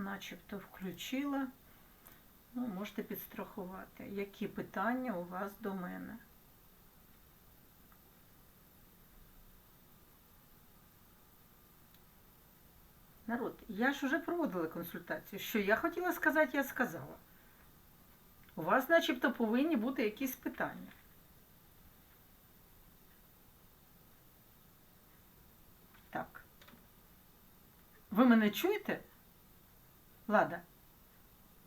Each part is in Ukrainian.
начебто включила. Ну, можете підстрахувати. Які питання у вас до мене? Народ, я ж уже проводила консультацію. Що я хотіла сказати, я сказала. У вас, начебто, повинні бути якісь питання. Так. Ви мене чуєте? Лада?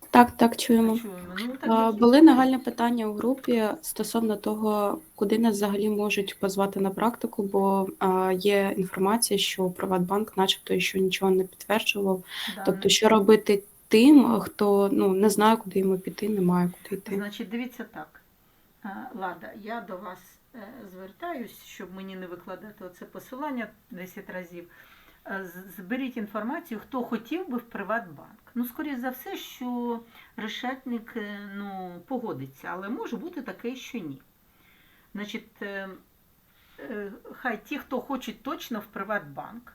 Так, так, чуємо. Чуємо. Ну, так Були нагальні питання у групі стосовно того, куди нас взагалі можуть позвати на практику, бо є інформація, що Приватбанк, начебто, ще нічого не підтверджував. Да, Тобто, що робити тим, хто ну не знає, куди йому піти, не має куди йти. Значить, дивіться так. Лада, я до вас е, звертаюсь, щоб мені не викладати оце посилання 10 разів. Е, Зберіть інформацію, хто хотів би в Приватбанк. Ну, скоріш за все, що решетник е, ну, погодиться, але може бути таке, що ні. Значить, е, хай ті, хто хочуть точно в Приватбанк,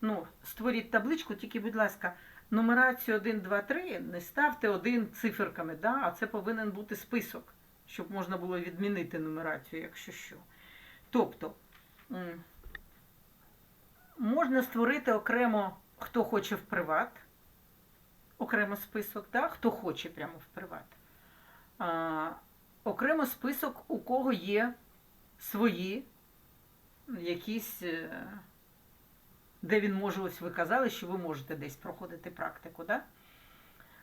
ну, створіть табличку, тільки, будь ласка, нумерацію 1, 2, 3 не ставте один циферками, да? а це повинен бути список, щоб можна було відмінити нумерацію, якщо що. Тобто можна створити окремо, хто хоче в приват, окремо список, да? хто хоче прямо в приват. А, окремо список, у кого є свої якісь. е, де він може, ось ви казали, що ви можете десь проходити практику, да?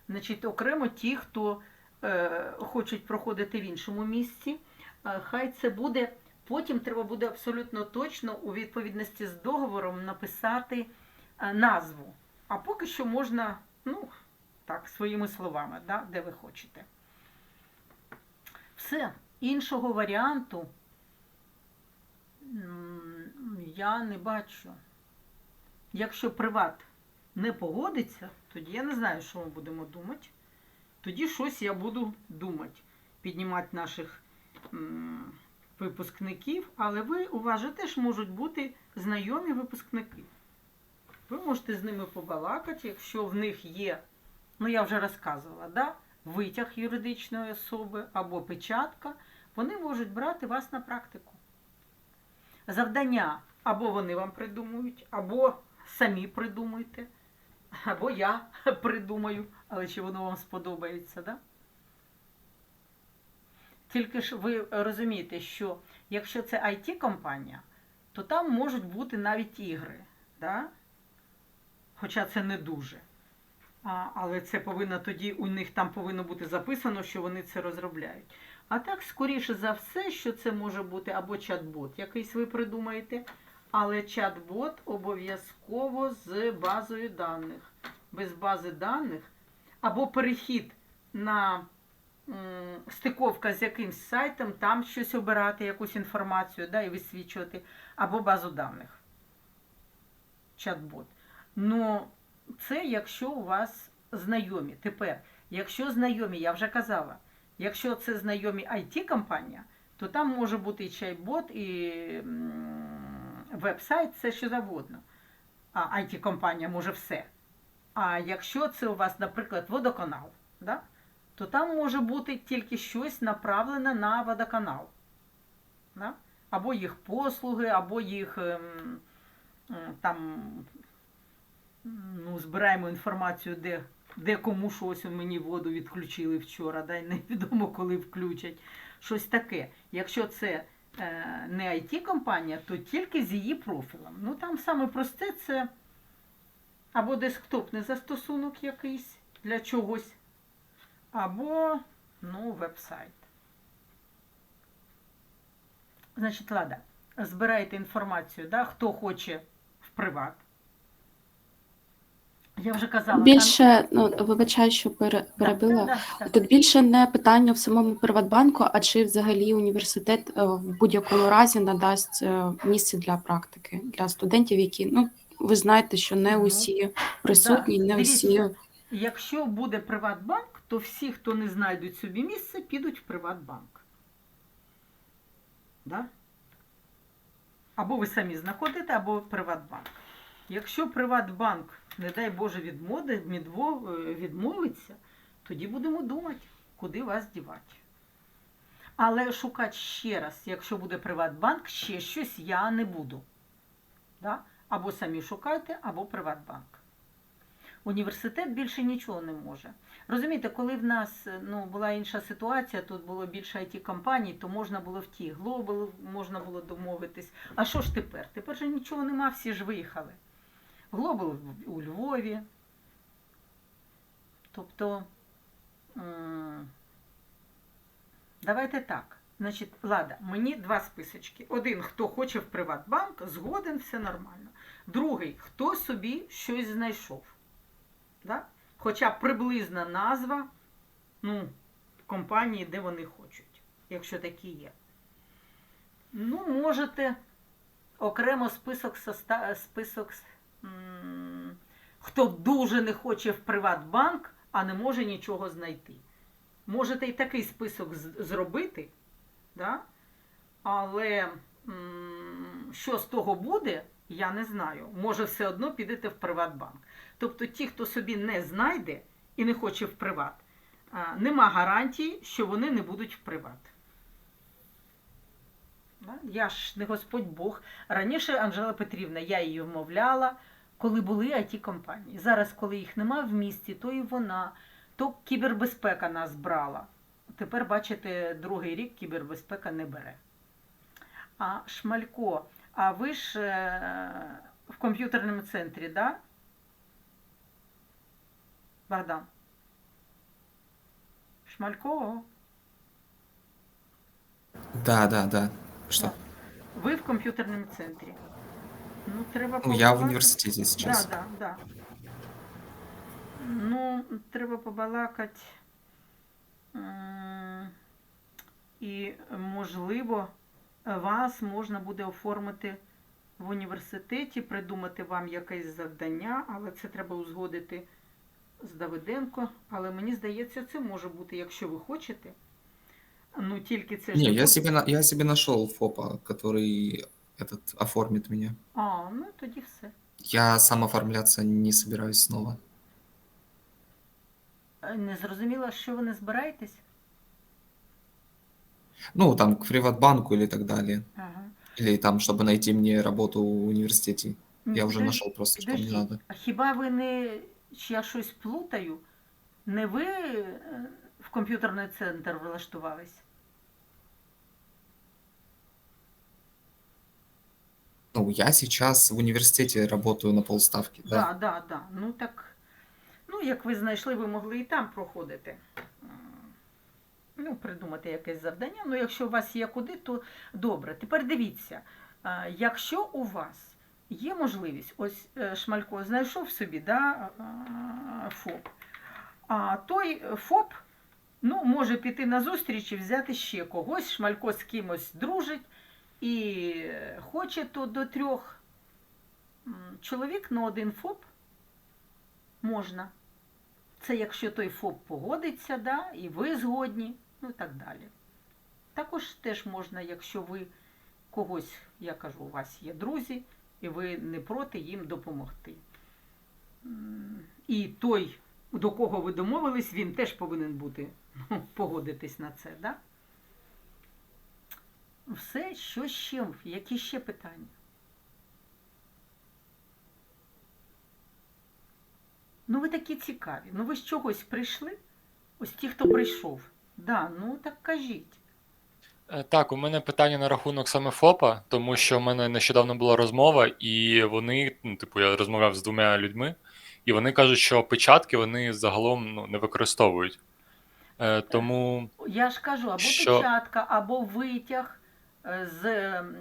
Значить, окремо ті, хто е, хочуть проходити в іншому місці, хай це буде. Потім треба буде абсолютно точно у відповідності з договором написати е, назву. А поки що можна, ну, так, своїми словами, да, де ви хочете. Все, іншого варіанту я не бачу. Якщо приват не погодиться, тоді я не знаю, що ми будемо думати. Тоді щось я буду думати, піднімати наших випускників, але ви, у вас же теж можуть бути знайомі випускники. Ви можете з ними побалакати, якщо в них є, ну я вже розказувала, да? витяг юридичної особи або печатка, вони можуть брати вас на практику. Завдання або вони вам придумують, або самі придумуйте, або я придумаю, але чи воно вам сподобається, да? Тільки ж ви розумієте, що якщо це IT-компанія, то там можуть бути навіть ігри, да? хоча це не дуже. А, але це повинно тоді, у них там повинно бути записано, що вони це розробляють. А так, скоріше за все, що це може бути або чат-бот, якийсь ви придумаєте, але чат-бот обов'язково з базою даних. Без бази даних або перехід на стиковка з якимсь сайтом, там щось обирати, якусь інформацію да, і висвічувати, або базу даних. Чат-бот. Ну, це якщо у вас знайомі. Тепер, якщо знайомі, я вже казала, якщо це знайомі IT-компанія, то там може бути і чай-бот, і веб-сайт, все що завгодно. А IT-компанія може все. А якщо це у вас, наприклад, водоканал, да, то там може бути тільки щось направлене на водоканал. Да? Або їх послуги, або їх ем, там ну, збираємо інформацію, де, де кому щось у мені воду відключили вчора, да, невідомо коли включать. Щось таке. Якщо це е, не IT-компанія, то тільки з її профілем. Ну там саме просте це або десктопний застосунок якийсь для чогось, або ну, веб-сайт. Значить, Лада, збирайте інформацію, да, хто хоче в приват. Я вже казала. Більше, ну вибачаю, що перебила. Да, да. Тут більше не питання в самому Приватбанку, а чи взагалі університет е, в будь-якому разі надасть е, місце для практики для студентів, які ну ви знаєте, що не усі присутні, не усі Якщо буде Приватбанк, то всі, хто не знайдуть собі місце, підуть в Приватбанк. Да? Або ви самі знаходите, або Приватбанк. Якщо Приватбанк не дай Боже, е, відмовиться, тоді будемо думати, куди вас дівати. Але шукати ще раз, якщо буде Приватбанк, ще щось я не буду. Да? Або самі шукайте, або Приватбанк. Університет більше нічого не може. Розумієте, коли в нас ну, була інша ситуація, тут було більше it компаній, то можна було в ті Global, можна було домовитись. А що ж тепер? Тепер же нічого нема, всі ж виїхали. Глобал у Львові. Тобто, давайте так. Значить, Лада, мені два списочки. Один, хто хоче в Приватбанк, згоден, все нормально. Другий, хто собі щось знайшов. Да? Хоча приблизна назва ну, компанії, де вони хочуть, якщо такі є. Ну, можете окремо список, список хто дуже не хоче в Приватбанк, а не може нічого знайти. Можете і такий список зробити, да? але що з того буде, я не знаю. Може, все одно підете в Приватбанк. Тобто ті, хто собі не знайде і не хоче в приват, нема гарантії, що вони не будуть в приват. Я ж не Господь Бог. Раніше Анжела Петрівна, я її вмовляла, коли були it компанії. Зараз, коли їх нема в місті, то і вона, то кібербезпека нас брала. Тепер, бачите, другий рік кібербезпека не бере. А Шмалько, а ви ж е, в комп'ютерному центрі, да? Богдан? Шмалько? Да, да, да. Что? Ви в комп'ютерному центрі. Ну, треба Ну, я в побалакати. университете сейчас. Да, да, да. Ну, треба побалакати. М, І, можливо, вас можна буде оформити в університеті, придумати вам якесь завдання, але це треба узгодити з Давиденко. Але мені здається, це може бути, якщо ви хочете. Ну, тільки це ж Не, не я себе, на- я себе нашел ФОПа, который этот оформит меня. А, ну тоді все. Я сам оформляться не собираюсь снова. Е, Не зрозуміла, що ви не збираєтесь? Ну, там, к Приватбанку или так далее. Ага. Или там, чтобы найти мне работу в университете. Ні, Я уже підож- нашел просто, что мне підождіть. надо. А хіба ви не чи я щось плутаю? Не ви е, в комп'ютерний центр влаштувались? Ну, я сейчас в университете работаю на полставки, да. Так, да, да. Ну так. Ну, як ви знайшли, ви могли і там проходити. Ну, придумати якесь завдання. Ну, якщо у вас є куди, то добре. Тепер дивіться, якщо у вас є можливість, ось е, Шмалько знайшов собі да, ФОП, а той ФОП ну, може піти на зустріч і взяти ще когось, Шмалько з кимось дружить і хоче то до трьох чоловік на один ФОП можна. Це якщо той ФОП погодиться, да, і ви згодні, ну і так далі. Також теж можна, якщо ви когось, я кажу, у вас є друзі, і ви не проти їм допомогти. І той, до кого ви домовились, він теж повинен бути, ну, погодитись на це, да? Все, що ще, які ще питання? Ну, ви такі цікаві. Ну, ви з чогось прийшли? Ось ті, хто прийшов. Да, ну так кажіть. Е, Так, у мене питання на рахунок саме ФОПа, тому що в мене нещодавно була розмова, і вони, ну, типу, я розмовляв з двома людьми, і вони кажуть, що печатки вони загалом ну, не використовують. Е, тому Я ж кажу, або Що? печатка, або витяг е, з м,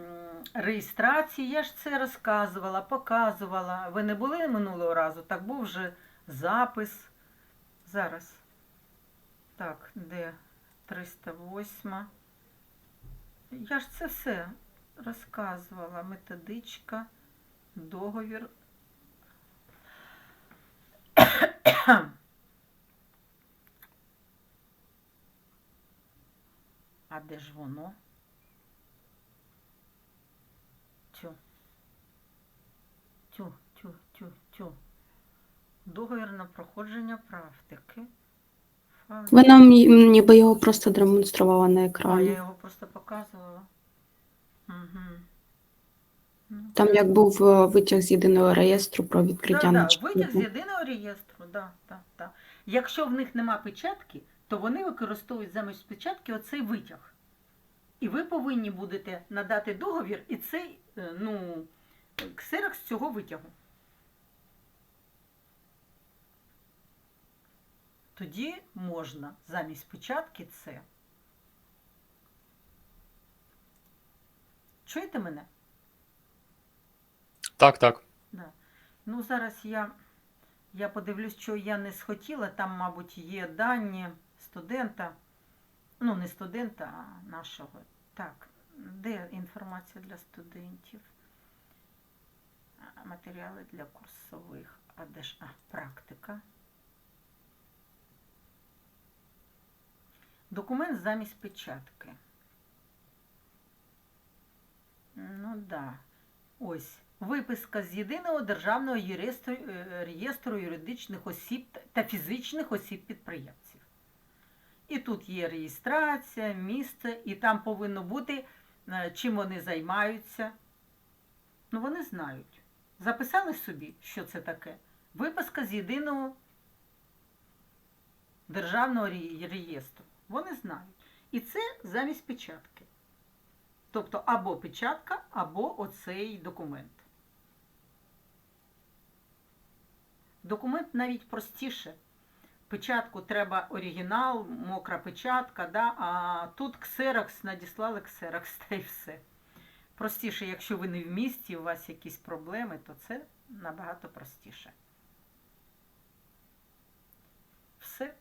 реєстрації. Я ж це розказувала, показувала. Ви не були минулого разу? Так був вже запис. Зараз. Так, де 308. Я ж це все розказувала. Методичка, договір. А де ж воно? Тю. Тю, тю, тю, тю. договір на проходження практики. Ви нам ніби його просто демонстрували на А, я екрані. його просто показувала. Угу. Там як був е, витяг з єдиного реєстру про відкриття Да, да, начебто. витяг з єдиного реєстру, да, да, да. Якщо в них нема печатки, то вони використовують замість печатки оцей витяг. І ви повинні будете надати договір і цей, е, ну, ксерокс цього витягу. Тоді можна замість печатки це. Чуєте мене? Так, так. Да. Ну, зараз я, я подивлюсь, що я не схотіла. Там, мабуть, є дані студента. Ну, не студента, а нашого. Так, де інформація для студентів? Матеріали для курсових. А де ж? А, практика. Документ замість печатки. Ну, да. Ось виписка з єдиного державного реєстру, е, реєстру юридичних осіб та фізичних осіб підприємців. І тут є реєстрація, місце, і там повинно бути, е, чим вони займаються. Ну, вони знають. Записали собі, що це таке. Виписка з єдиного державного реєстру. Вони знають. І це замість печатки. Тобто або печатка, або оцей документ. Документ навіть простіше. Печатку треба оригінал, мокра печатка, да? а тут ксерокс, надіслали ксерокс та й все. Простіше, якщо ви не в місті, у вас якісь проблеми, то це набагато простіше. Все.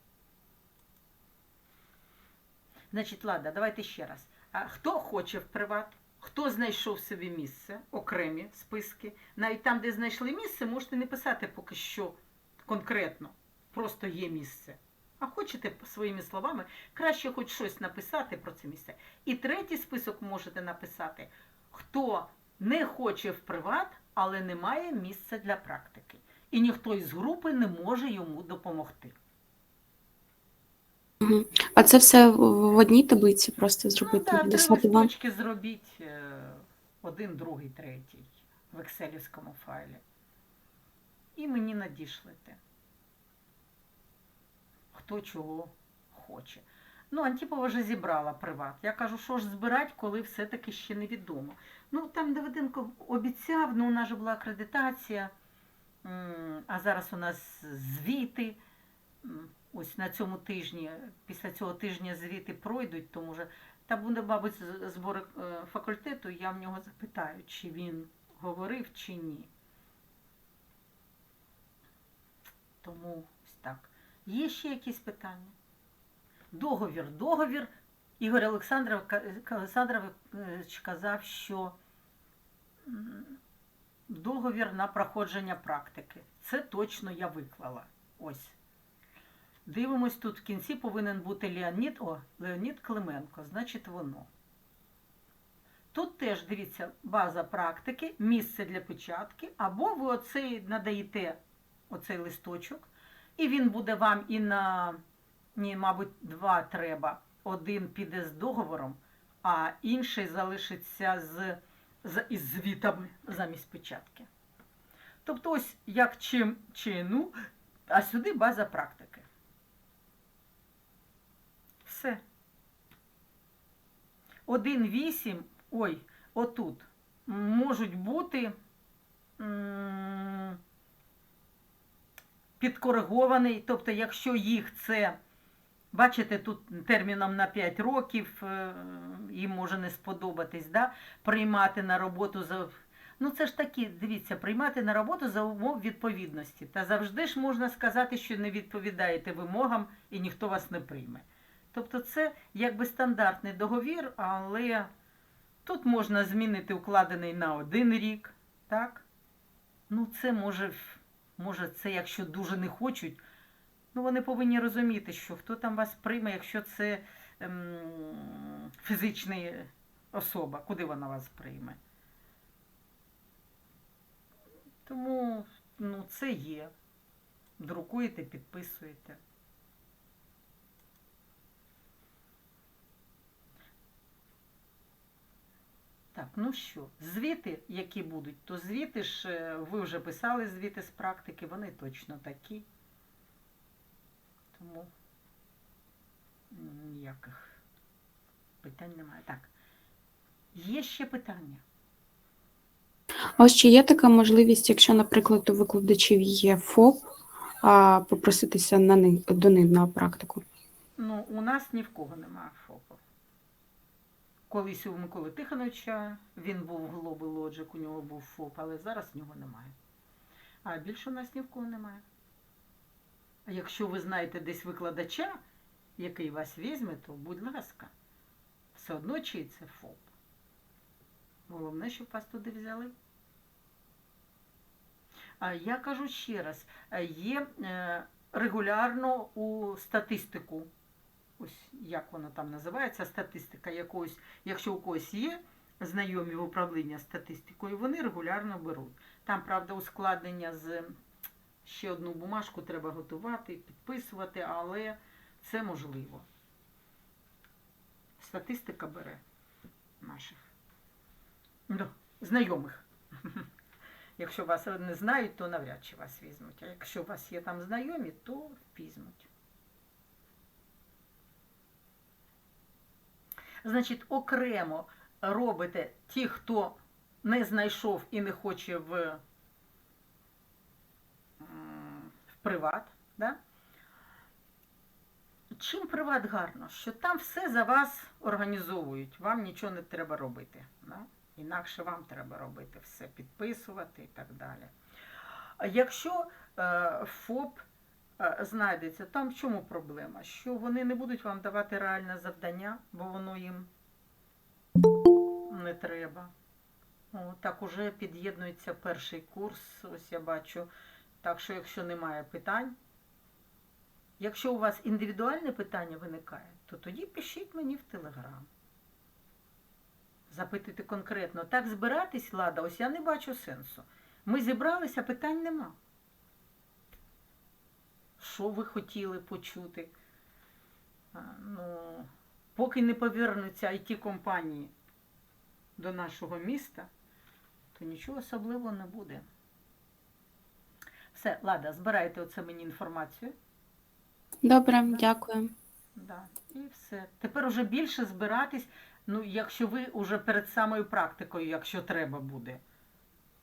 Значить, ладно, давайте ще раз. А хто хоче в приват? Хто знайшов собі місце, окремі списки. Навіть там, де знайшли місце, можете не писати поки що конкретно. Просто є місце. А хочете своїми словами, краще хоч щось написати про це місце. І третій список можете написати, хто не хоче в приват, але не має місця для практики. І ніхто із групи не може йому допомогти. Мгм. А це все в в одній таблиці просто зробити, Ну, да, три вам. листочки зробіть е, один, другий, третій в екселівському файлі. І мені надішлете. Хто чого хоче. Ну, Антіпова вже зібрала приват. Я кажу, що ж збирати, коли все-таки ще невідомо. Ну, там Давиденко обіцяв, ну у нас же була акредитація, м, а зараз у нас звіти. М, Ось на цьому тижні, після цього тижня звіти пройдуть, тому вже та буде, мабуть, збори е, факультету, я в нього запитаю, чи він говорив, чи ні. Тому ось так. Є ще якісь питання? Договір. Договір. Ігор Олександров, Олександрович казав, що договір на проходження практики. Це точно я виклала. Ось. Дивимось, тут в кінці повинен бути Леонід, о, Леонід Клименко, значить воно. Тут теж дивіться база практики, місце для печатки, або ви оцей надаєте оцей листочок, і він буде вам і на, ні, мабуть, два треба. Один піде з договором, а інший залишиться з, з, із звітами замість печатки. Тобто, ось як чим чину, а сюди база практики. Все. 1,8, ой, отут можуть бути підкоригований, тобто, якщо їх це, бачите, тут терміном на 5 років, е, їм може не сподобатись, да? приймати на роботу за. Ну, це ж такі, дивіться, приймати на роботу за умов відповідності. Та завжди ж можна сказати, що не відповідаєте вимогам і ніхто вас не прийме. Тобто це якби стандартний договір, але тут можна змінити укладений на один рік, так? Ну, це може, може, це якщо дуже не хочуть. Ну, вони повинні розуміти, що хто там вас прийме, якщо це ем, фізична особа, куди вона вас прийме. Тому ну, це є. друкуєте, підписуєте. Так, ну що, звіти, які будуть, то звіти ж, е, ви вже писали звіти з практики, вони точно такі. Тому ніяких питань немає. Так. Є ще питання? Ось чи є така можливість, якщо, наприклад, у викладачів є ФОП, а попроситися на них до них на практику? Ну, у нас ні в кого немає ФОПу. Колись у Миколи Тихоновича він був Global Logic, у нього був ФОП, але зараз в нього немає. А більше у нас ні в кого немає. А якщо ви знаєте десь викладача, який вас візьме, то будь ласка, все одно чий це ФОП. Головне, щоб вас туди взяли. А я кажу ще раз, е, є е, регулярно у статистику ось як воно там називається, статистика якогось, якщо у когось є знайомі в управління статистикою, вони регулярно беруть. Там, правда, ускладнення з ще одну бумажку треба готувати, підписувати, але це можливо. Статистика бере наших ну, знайомих. Якщо вас не знають, то навряд чи вас візьмуть. А якщо у вас є там знайомі, то візьмуть. Значить, окремо робите ті, хто не знайшов і не хоче в, в приват. Да? Чим приват гарно? Що там все за вас організовують, вам нічого не треба робити. Да? Інакше вам треба робити все, підписувати і так далі. Якщо е, ФОП знайдеться, там в чому проблема? Що вони не будуть вам давати реальне завдання, бо воно їм не треба. О, так уже під'єднується перший курс, ось я бачу. Так що, якщо немає питань, якщо у вас індивідуальне питання виникає, то тоді пишіть мені в Телеграм. Запитуйте конкретно. Так збиратись, Лада, ось я не бачу сенсу. Ми зібралися, питань нема. Що ви хотіли почути? Ну, поки не повернуться it компанії до нашого міста, то нічого особливого не буде. Все, Лада, збирайте оце мені інформацію. Добре, дякую. Да, і все. Тепер уже більше збиратись, ну, якщо ви уже перед самою практикою, якщо треба буде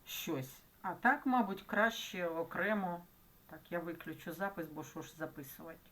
щось. А так, мабуть, краще окремо. Так, я виключу запис, бо що ж записувати.